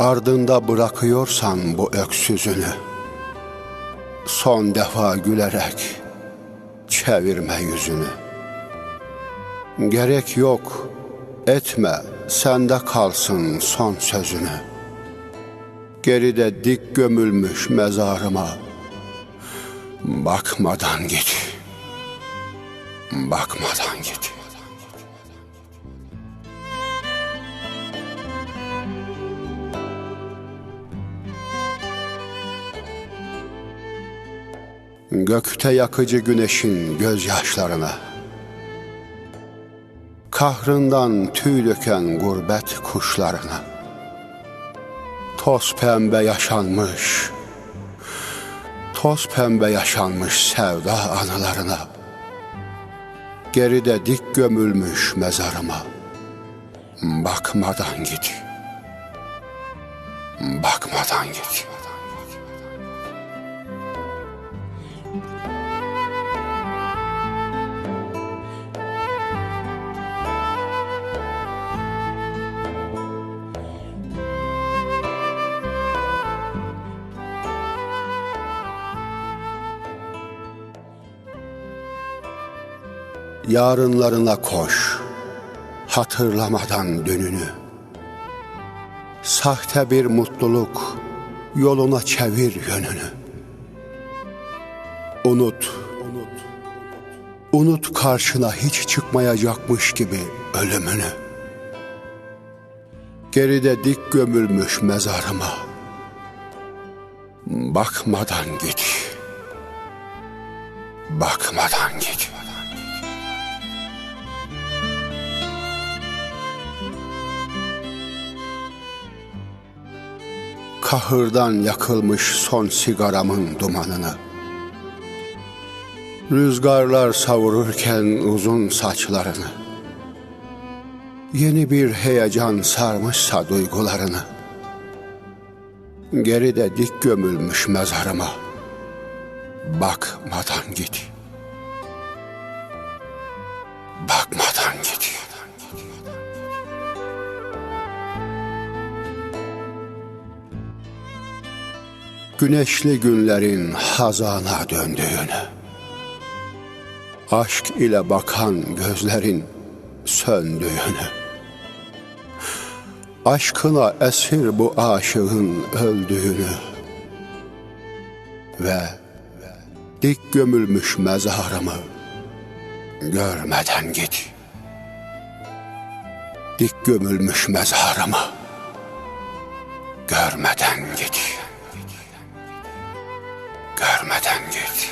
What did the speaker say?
Ardında bırakıyorsan bu öksüzünü, son defa gülerek çevirme yüzünü. Gerek yok, etme, sende kalsın son sözünü. Geride dik gömülmüş mezarıma, bakmadan git, bakmadan git. Gökte yakıcı güneşin gözyaşlarına. Kahrından tüy döken gurbet kuşlarına. Toz pembe yaşanmış Toz pembe yaşanmış sevda anılarına. Geride dik gömülmüş mezarıma. Bakmadan git. Bakmadan git Yarınlarına koş, hatırlamadan dönünü. Sahte bir mutluluk, yoluna çevir yönünü. Unut, unut, unut karşına hiç çıkmayacakmış gibi ölümünü. Geride dik gömülmüş mezarıma, bakmadan git, bakmadan git. Kahırdan yakılmış son sigaramın dumanını. Rüzgarlar savururken uzun saçlarını. Yeni bir heyecan sarmışsa duygularını. Geride dik gömülmüş mezarıma. Bakmadan git. Bakmadan güneşli günlerin hazana döndüğünü, aşk ile bakan gözlerin söndüğünü, aşkına esir bu aşığın öldüğünü ve dik gömülmüş mezarımı görmeden git. Dik gömülmüş mezarımı görmeden git görmeden git.